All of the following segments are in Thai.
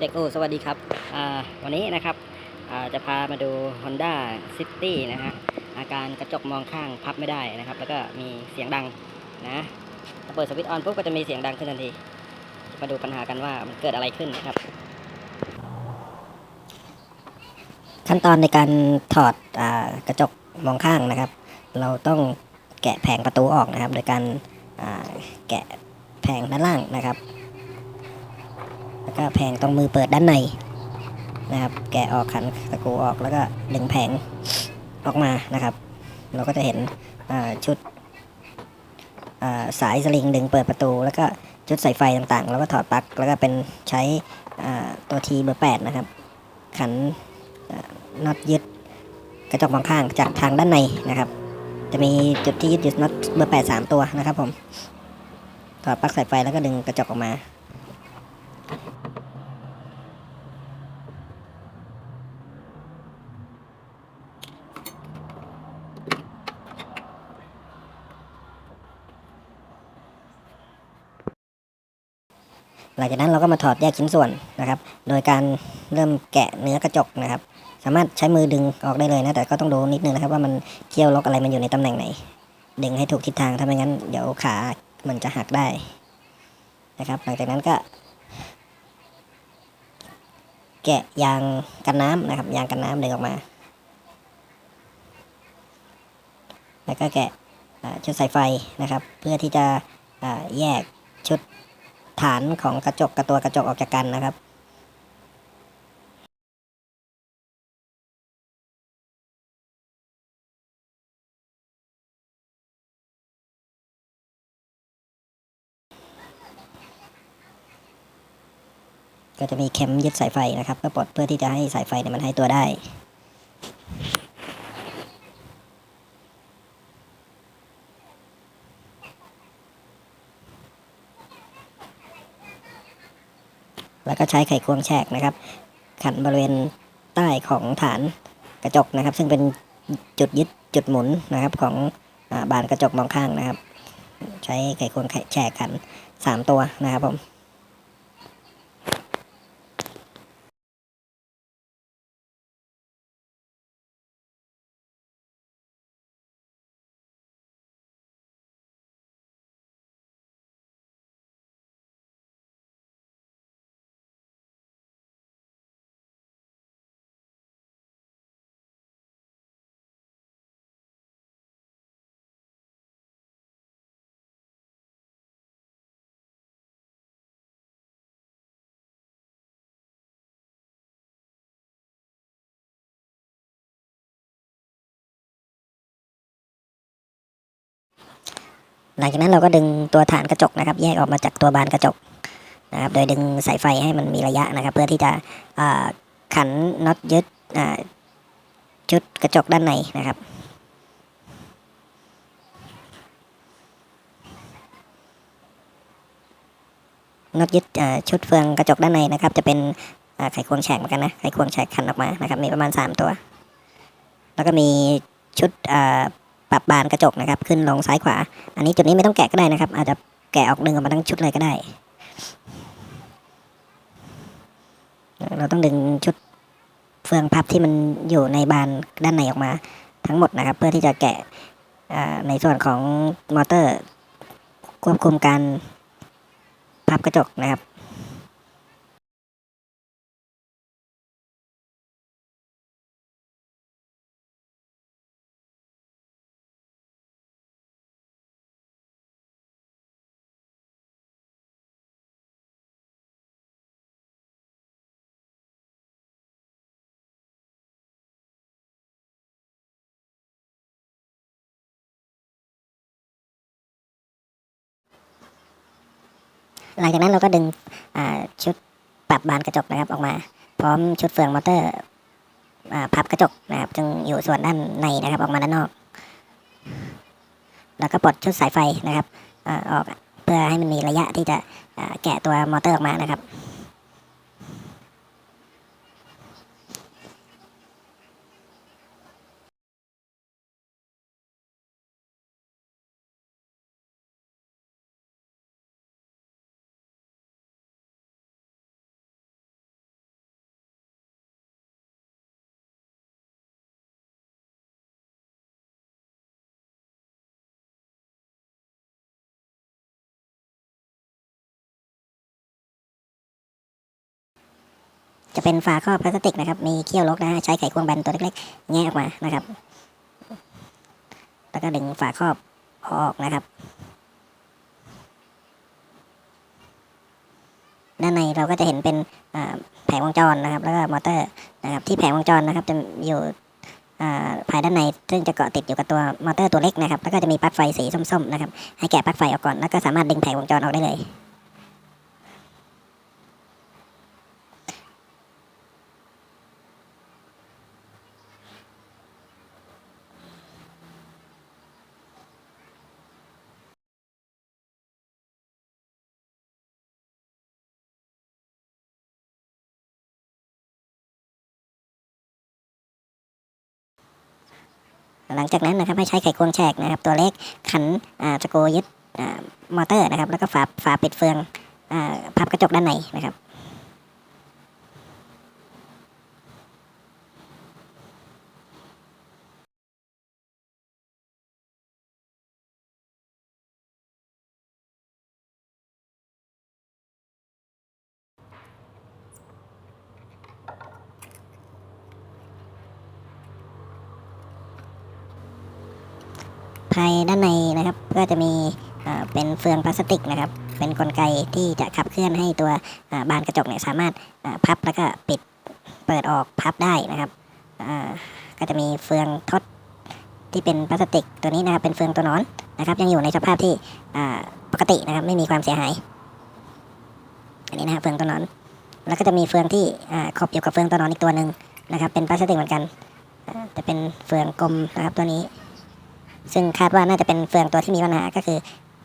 เด็กโอสวัสดีครับวันนี้นะครับจะพามาดู Honda City นะฮะอาการกระจกมองข้างพับไม่ได้นะครับ แล้วก็มีเสียงดังนะเปิดสวิตช์ออนปุ๊บก็จะมีเสียงดังขึ้นทันที มาดูปัญหากันว่ามันเกิดอะไรขึ้นครับ ขั้นตอนในการถอดอกระจกมองข้างนะครับ เราต้องแกะแผงประตูออกนะครับ โดยการแกะแผงด้านล่างนะครับ แล้วก็แผงตรงมือเปิดด้านในนะครับ แกะออกขันตะกูออกแล้วก็ดึงแผงออกมานะครับ เราก็จะเห็นชุดสายสลิงดึงเปิดประตู แล้วก็ชุดสายไฟต่างๆ แล้วก็ถอดปลั๊กแล้วก็เป็นใช้ตัวทีเบอร์แปดนะครับ ขันน็อตยึดกระจกมองข้างจากทางด้านในนะครับ จะมีจุดที่ยึดอยู่น็อตเบอร์แปดสามตัวนะครับผมถอดปลั๊กสายไฟแล้วก็ดึงกระจกออกมา หลังจากนั้นเราก็มาถอดแยกชิ้นส่วนนะครับ โดยการเริ่มแกะเนื้อกระจกนะครับ สามารถใช้มือดึงออกได้เลยนะแต่ก็ต้องดูนิดนึงนะครับว่ามันเกี่ยวล็อกอะไรมันอยู่ในตำแหน่งไหน ดึงให้ถูกทิศทางถ้าไม่งั้นเดี๋ยวขามันจะหักได้นะครับ หลังจากนั้นก็ แกะยางกันน้ำนะครับ ยางกันน้ำดึงออกมา แล้วก็แกะชุดสายไฟนะครับ เพื่อที่จะแยกชุด ฐานของกระจกกับตัวกระจกออกจากกันนะครับก็จะมีเข็มยึดสายไฟนะครับเพื่อปลดเพื่อที่จะให้สายไฟเนี่ยมันให้ตัวได้ แล้วก็ใช้ไขควงแฉกนะครับ ขันบริเวณใต้ของฐานกระจกนะครับ ซึ่งเป็นจุดยึดจุดหมุนนะครับของอบานกระจกมองข้างนะครับ ใช้ไขควงแฉกขันสามตัวนะครับผม หลังจากนั้นเราก็ดึงตัวฐานกระจกนะครับ แยกออกมาจากตัวบานกระจกนะครับ โดยดึงสายไฟให้มันมีระยะนะครับ เพื่อที่จะขันน็อตยึดชุดกระจกด้านในนะครับน็อตยึดชุดเฟืองกระจกด้านในนะครับ จะเป็นไขควงแฉกเหมือนกันนะไขควงแฉกขันออกมานะครับ มีประมาณ 3 ตัว แล้วก็มีชุด ปรับบานกระจกนะครับ ขึ้นลงซ้ายขวา อันนี้จุดนี้ไม่ต้องแกะก็ได้นะครับ อาจจะแกะออกดึงออกมาทั้งชุดเลยก็ได้ เราต้องดึงชุดเฟืองพับที่มันอยู่ในบานด้านในออกมา ทั้งหมดนะครับ เพื่อที่จะแกะในส่วนของมอเตอร์ ควบคุมการพับกระจกนะครับ หลังจากนั้นเราก็ดึงชุดปรับบานกระจกนะครับออกมา พร้อมชุดเฟืองมอเตอร์พับกระจกนะครับจึงอยู่ส่วนด้านในนะครับออกมาด้านนอก แล้วก็ปลดชุดสายไฟนะครับออกเพื่อให้มันมีระยะที่จะแกะตัวมอเตอร์ออกมานะครับ จะเป็นฝาครอบพลาสติกนะครับ มีเขี้ยวลกนะฮะใช้ไขควงแบนตัวเล็กๆแงะออกมานะครับ แล้วก็ดึงฝาครอบออกนะครับ ด้านในเราก็จะเห็นเป็นแผงวงจรนะครับ แล้วก็มอเตอร์นะครับ ที่แผงวงจรนะครับ จะอยู่ภายด้านในซึ่งจะเกาะติดอยู่กับตัวมอเตอร์ตัวเล็กนะครับ แล้วก็จะมีปลั๊กไฟสีส้มๆนะครับ ให้แกะปลั๊กไฟออกก่อน แล้วก็สามารถดึงแผงวงจรออกได้เลย หลังจากนั้นนะครับให้ใช้ไขควงแฉกนะครับตัวเล็กขันตะโกรยึดมอเตอร์นะครับแล้วก็ฝาฝาปิดเฟืองอพับกระจกด้านในนะครับ ภายด้านในนะครับ ก็จะมีเป็นเฟืองพลาสติกนะครับ เป็นกลไกที่จะขับเคลื่อนให้ตัวบานกระจกเนี่ยสามารถพับแล้วก็ปิดเปิดออกพับได้นะครับก็จะมีเฟืองทดที่เป็นพลาสติกตัวนี้นะครับเป็นเฟืองตัวนอนนะครับ ยังอยู่ในสภาพที่ปกตินะครับไม่มีความเสียหาย อันนี้นะครับเฟืองตัวนอน แล้วก็จะมีเฟืองที่อ่าขบอยู่กับเฟืองตัวนอนอีกตัวหนึ่งนะครับ เป็นพลาสติกเหมือนกันอ่าจะเป็นเฟืองกลมนะครับตัวนี้ ซึ่งคาดว่าน่าจะเป็นเฟืองตัวที่มีปัญหาก็คือ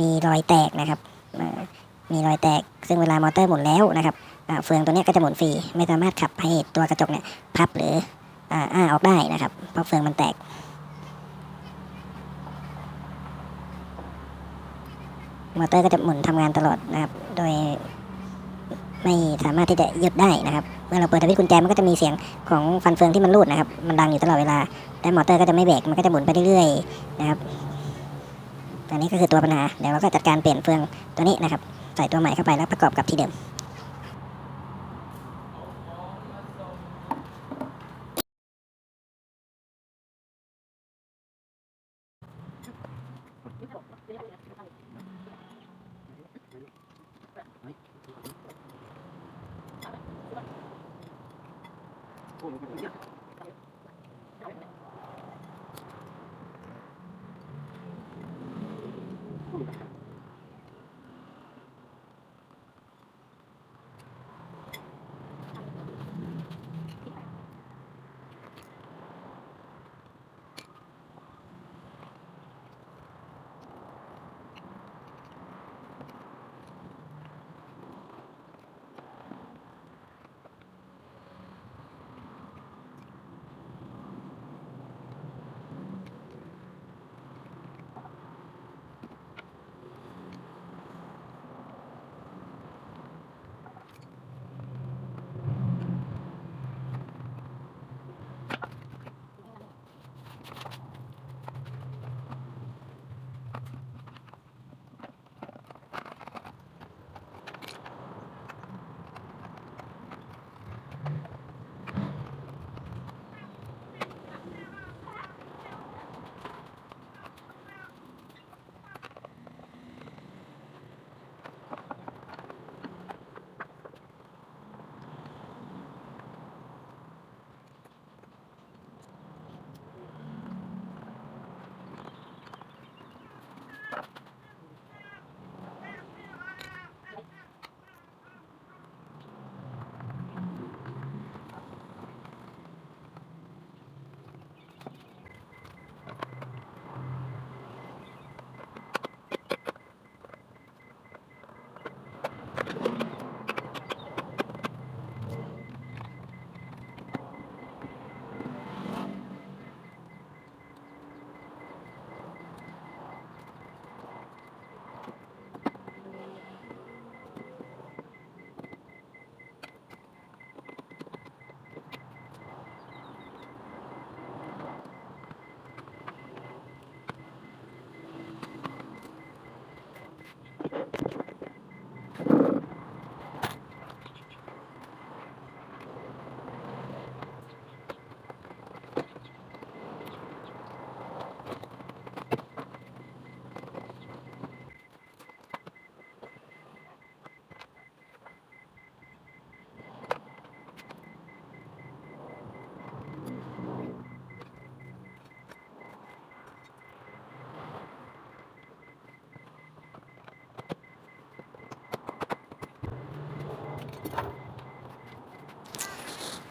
มีรอยแตกนะครับมีรอยแตก ซึ่งเวลามอเตอร์หมุนแล้วนะครับเฟืองตัวนี้ก็จะหมุนฟรีไม่สามารถขับให้ตัวกระจกเนี่ยพับหรืออ่าอ้าออกได้นะครับเพราะเฟืองมันแตกมอเตอร์ก็จะหมุนทำงานตลอดนะครับ โดย ไม่สามารถที่จะหยุดได้นะครับ เมื่อเราเปิดสวิตช์กุญแจมันก็จะมีเสียงของฟันเฟืองที่มันรูดนะครับ มันดังอยู่ตลอดเวลาและมอเตอร์ก็จะไม่เบรก มันก็จะหมุนไปเรื่อยๆนะครับอันนี้ก็คือตัวปัญหา เดี๋ยวเราก็จัดการเปลี่ยนเฟืองตัวนี้นะครับ ใส่ตัวใหม่เข้าไปแล้วประกอบกับที่เดิม 做的不一样。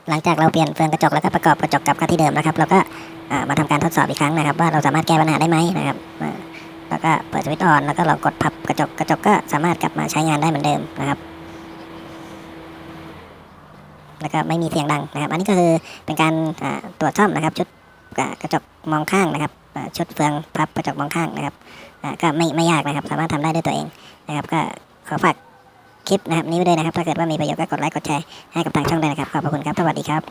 หลังจากเราเปลี่ยนเฟืองกระจกแล้วก็ประกอบกระจกกลับเข้าที่เดิมนะครับเราก็มาทำการทดสอบอีกครั้งนะครับ ว่าเราสามารถแก้ปัญหาได้ไหมนะครับแล้วก็เปิดสวิตช์ออนแล้วก็เรากดพับกระจกกระจกก็สามารถกลับมาใช้งานได้เหมือนเดิมนะครับแล้วก็ไม่มีเสียงดังนะครับ อันนี้ก็คือเป็นการตรวจซ่อมนะครับ ชุดกระจกมองข้างนะครับชุดเฟืองพับกระจกมองข้างนะครับก็ไม่ไม่ยากนะครับ สามารถทำได้ด้วยตัวเองนะครับ ก็ขอฝาก คลิปนะครับนี้ไปด้วยนะครับ ถ้าเกิดว่ามีประโยชน์ก็กดไลค์กดแชร์ให้กับทางช่องด้วยนะครับ ขอบพระคุณครับ สวัสดีครับ